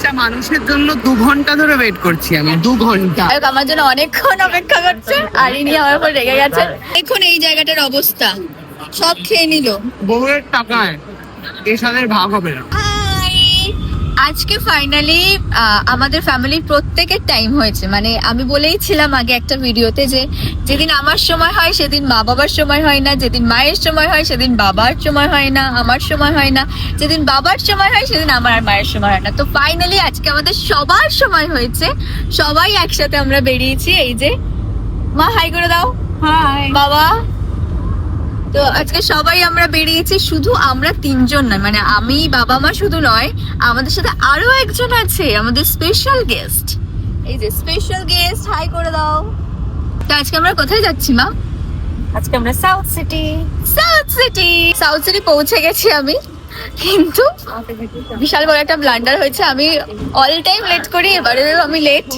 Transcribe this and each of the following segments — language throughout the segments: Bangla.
একটা মানুষের জন্য দু ঘণ্টা ধরে ওয়েট করছি আমি দু ঘণ্টা। আমার জন্য অনেকক্ষণ অপেক্ষা করছে আর ইনি আমার উপর রেগে গেছে। এখন এই জায়গাটার অবস্থা। সব খেয়ে নিল। বউয়ের টাকায় এসবের ভাগ হবে না। আজকে ফাইনালি আমাদের ফ্যামিলির প্রত্যেকের টাইম হয়েছে। মানে আমি বলেই ছিলাম আগে একটা ভিডিওতে যে যেদিন আমার সময় হয় সেদিন মা বাবার সময় হয় না যেদিন মায়ের সময় হয় সেদিন বাবার সময় হয় না আমার সময় হয় না যেদিন বাবার সময় হয় সেদিন আমার আর মায়ের সময় হয় না। তো ফাইনালি আজকে আমাদের সবার সময় হয়েছে। সবাই একসাথে আমরা বেরিয়েছি এই যে মা হাই করে দাও। হাই বাবা তো আজকে সবাই আমরা বেরিয়েছি শুধু আমরা তিনজন নয় মানে আমি বাবা মা শুধু নয় আমাদের সাথে আরও একজন আছে আমাদের স্পেশাল গেস্ট এই যে স্পেশাল গেস্ট হাই করে দাও। তো আজকে আমরা কোথায় যাচ্ছি মা? আজকে আমরা South City South City South City পৌঁছে গেছি আমি। কিন্তু বিশাল বড় একটা ব্লান্ডার হয়েছে। আমি অল টাইম লেট করি, এবারেও আমি লেট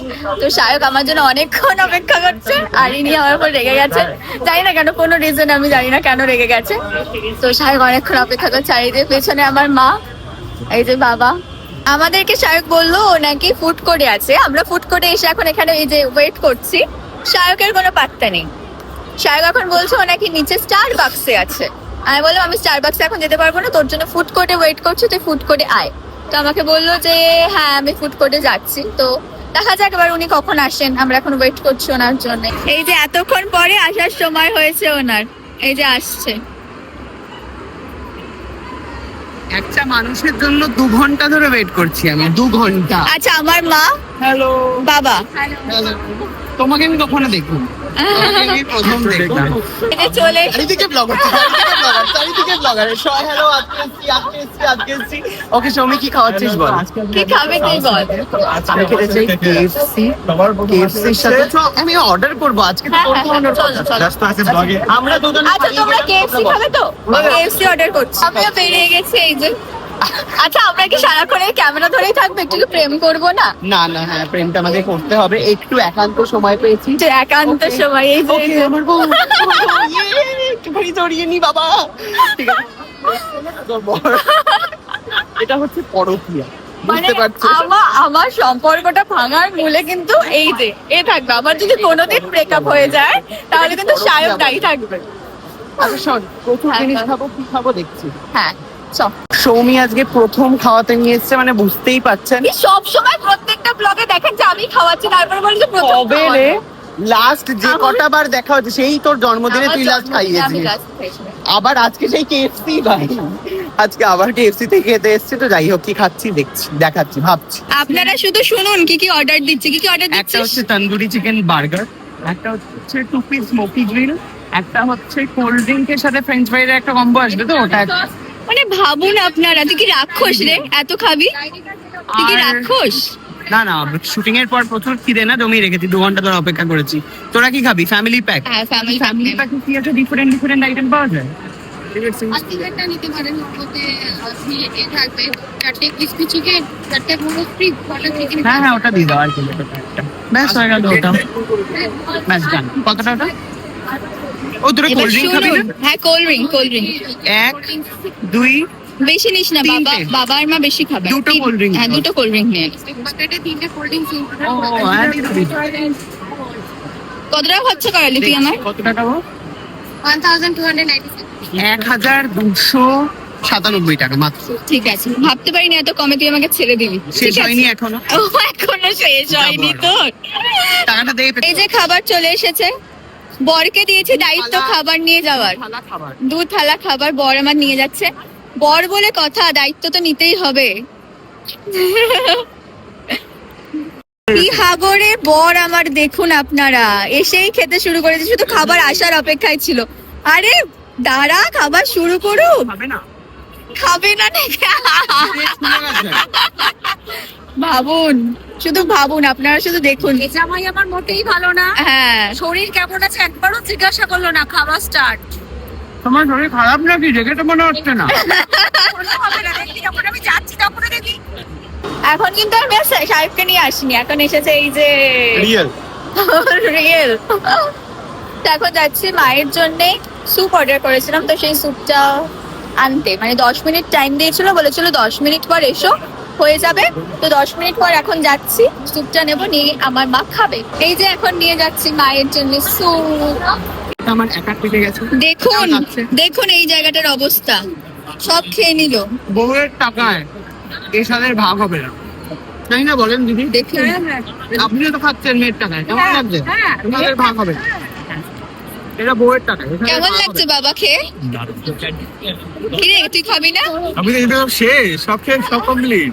তো শায়ক আমার জন্য অনেকক্ষণ অপেক্ষা করছে, আর ইনি আমার উপর রেগে গেছে। জানি না কেন, কোনো রিজন আমি জানি না কেন রেগে গেছে। তো শায়ক অনেকক্ষণ অপেক্ষা করছে, আর এই যে পেছনে আমার মা, এই যে বাবা। আমাদেরকে শায়ক বলল, ও নাকি ফুড কোর্টে আছে। আমরা ফুড কোর্টে এসে এখন এখানে এই যে ওয়েট করছি। শায়কের কোনো পাত্তা নেই। শায়ক এখন বলছে, ও নাকি নিচে স্টার বাক্সে আছে। আমি বললাম আমি স্টার বাক্সে এখন যেতে পারব না তোর জন্য ফুড কোর্টে ওয়েট করছি তুই ফুড কোর্টে আয়। তো আমাকে বলল যে হ্যাঁ আমি ফুড কোর্টে যাচ্ছি। তো দেখা যাক এবার উনি কখন আসেন আমরা এখন ওয়েট করছি ওনার জন্য। এই যে এতক্ষণ পরে আসার সময় হয়েছে ওনার এই যে আসছে। একটা মানুষের জন্য দু ঘণ্টা ধরে ওয়েট করছি আমি দু ঘণ্টা। আচ্ছা আমার মা? হ্যালো বাবা? তোমাকে আমি কখনো দেখি আমি প্রথম দেখলাম এই চলে চারিদিকে ব্লগার ব্লগার চারিদিকে ব্লগার সবাই হ্যালো আজকে এসছি আজকে এসছি আজকে এসছি। ওকে সৌমি কি খাওয়াচ্ছিস বল? কি খাবে তুই বল? আমি খেতে চাই কেএফসি কেএফসির সাথে আমি অর্ডার করব আজকে তো হ্যাঁ, করব হ্যাঁ, order চলো, আমরা দুজন আচ্ছা তোমরা কেএফসি খাবে তো? কেএফসি অর্ডার করছি। আমিও বেরিয়ে গেছি এই যে। আচ্ছা আমরা কি সারাক্ষণ এই ক্যামেরা ধরেই থাকব? একটু কি প্রেম করব না? না না হ্যাঁ প্রেমটা আমাদের করতে হবে। একটু একান্ত সময় পেয়েছি। যে একান্ত সময় এই যে- আমার বউ ইয়ে, একটুখানি জড়িয়ে নি বাবা। ঠিক আছে। এটা হচ্ছে পরকীয়া মানে আমার সম্পর্কটা ভাঙার মূলে কিন্তু এই যে এ থাকবে। আমার যদি কোনোদিন ব্রেকআপ হয়ে যায় তাহলে কিন্তু সায়ক দায়ী থাকবে। আচ্ছা শোন প্রচুর হ্যাঁ, জিনিস। খাব কি খাব দেখছি। হ্যাঁ চ। সৌমি আজকে প্রথম খাওয়াতে নিয়ে এসছে মানে বুঝতেই পারছেন। সব সময় প্রত্যেকটা ব্লগে দেখেন যে আমি খাওয়াচ্ছি তারপরে বলি যে প্রথম কবে রে? লাস্ট যে কটা বার দেখা হচ্ছে সেই তোর জন্মদিনে তুই লাস্ট খাইয়েছিস। খাইয়েছি। আবার আজকে সেই কেএফসি ভাই। আজকে আবার কেএফসি থেকে খেতে এসছে তো যাই হোক কি খাচ্ছি দেখছি দেখাচ্ছি ভাবছি। আপনারা শুধু শুনুন কি কি অর্ডার দিচ্ছে কি কি অর্ডার একটা হচ্ছে তন্দুরি চিকেন বার্গার একটা হচ্ছে টু পিস স্মোকি গ্রিল একটা হচ্ছে কোল্ড ড্রিঙ্কের সাথে ফ্রেঞ্চ ফ্রাইয়ের একটা কম্বো আসবে তো ওটা। মানে ভাবুন আপনারা তুই কি রাক্ষস রে? এত খাবি? তুই কি আর- রাক্ষস? না না শুটিং এর পর প্রচুর খিদে না জমিয়ে রেখেছি দু ঘণ্টা ধরে অপেক্ষা করেছি। তোরা কি খাবি? ফ্যামিলি প্যাক হ্যাঁ ফ্যামিলি ফ্যামিলি ফ্যামিলি প্যাকে কি আছে? ডিফারেন্ট ডিফারেন্ট আইটেম পাওয়া যায়? চিকেনটা নিতে পারেন ওর আপনি এ থাকবে চারটে ক্রিসপি চিকেন চারটে মোমো ফ্রি বাটার চিকেন হ্যাঁ হ্যাঁ ওটা দিয়ে দাও আর কি ব্যাস হয়ে গেল ওটা। ব্যাস ডান কতটা ওটা? ও কোল্ড ড্রিঙ্ক খাবি না? হ্যাঁ কোল্ড ড্রিঙ্ক কোল্ড ড্রিঙ্ক এক দুই বেশি নিস না বাবা বাবা আর মা বেশি খাবে। দুটো cold drink হ্যাঁ দুটো কোল্ড ড্রিঙ্ক নিয়ে। বাকেটে তিনটে কোল্ড দিবি। কত টাকা খরচা করালি তুই আমার কত টাকা গো? ওয়ান থাউজেন্ড টু হান্ড্রেড এক হাজার দুশো সাতানব্বই টাকা মাত্র। ঠিক আছে ভাবতে পারিনি এত কমে তুই আমাকে ছেড়ে দিবি শেষ হয়নি এখনও। ও এখনও শেষ হয়নি তোর। টাকাটা এই যে খাবার চলে এসেছে। বরকে দিয়েছি দায়িত্ব খাবার নিয়ে যাওয়ার। দু থালা খাবার বর আমার নিয়ে যাচ্ছে। বর বলে কথা দায়িত্ব তো নিতেই হবে। হাগরে বর আমার দেখুন আপনারা। এসেই খেতে শুরু করেছে শুধু খাবার আসার অপেক্ষায় ছিল। আরে দাঁড়া খাবার শুরু করুক খাবে না। খাবে না নাকি? ভাবুন শুধু ভাবুন আপনারা শুধু দেখুন। জামাই আমার মোটেই ভালো না। হ্যাঁ। শরীর কেমন আছে একবারও জিজ্ঞাসা করল না খাওয়া স্টার্ট তোমার শরীর খারাপ নাকি? দেখে তো মনে হচ্ছে না। হবে না দেখি যখন আমি যাচ্ছি তখন দেখি। এখন কিন্তু আমি সাহেবকে নিয়ে আসিনি এখন এসেছে এই যে রিয়েল রিয়েল এখন যাচ্ছি মায়ের জন্য স্যুপ অর্ডার করেছিলাম তো সেই স্যুপটা আনতে। মানে দশ মিনিট টাইম দিয়েছিল বলেছিল দশ মিনিট পর এসো। হয়ে যাবে। তো দশ মিনিট পর এখন যাচ্ছি। স্যুপটা নেব নিয়ে আমার মা খাবে। এই যে এখন নিয়ে যাচ্ছি মায়ের জন্য স্যুপ আমার একা কেটে গেছে। দেখুন আচ্ছা। দেখুন এই জায়গাটার অবস্থা। সব খেয়ে নিল। বউয়ের টাকায় সাথে ভাগ হবে না। তাই না বলেন দিদি? দেখুন। আপনিও তো খাচ্ছেন মেয়ের টাকায়। কেমন হ্যাঁ, লাগছে? হ্যাঁ, তোমাদের ভাগ হবে। এটা বউয়ের টাকা কেমন লাগছে বাবা খেয়ে? কিরে তুই খাবি না? আমি তো এটা শেষ সব খেয়ে সব কমপ্লিট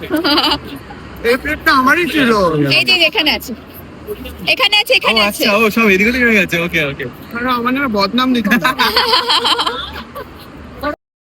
এই প্লেটটা আমারই ছিল। এই যে এখানে আছে। এখানে আছে এখানে আছে। আচ্ছা ও সব এদিকে গেছে ওকে ওকে। আমার নামে বদনাম দিতে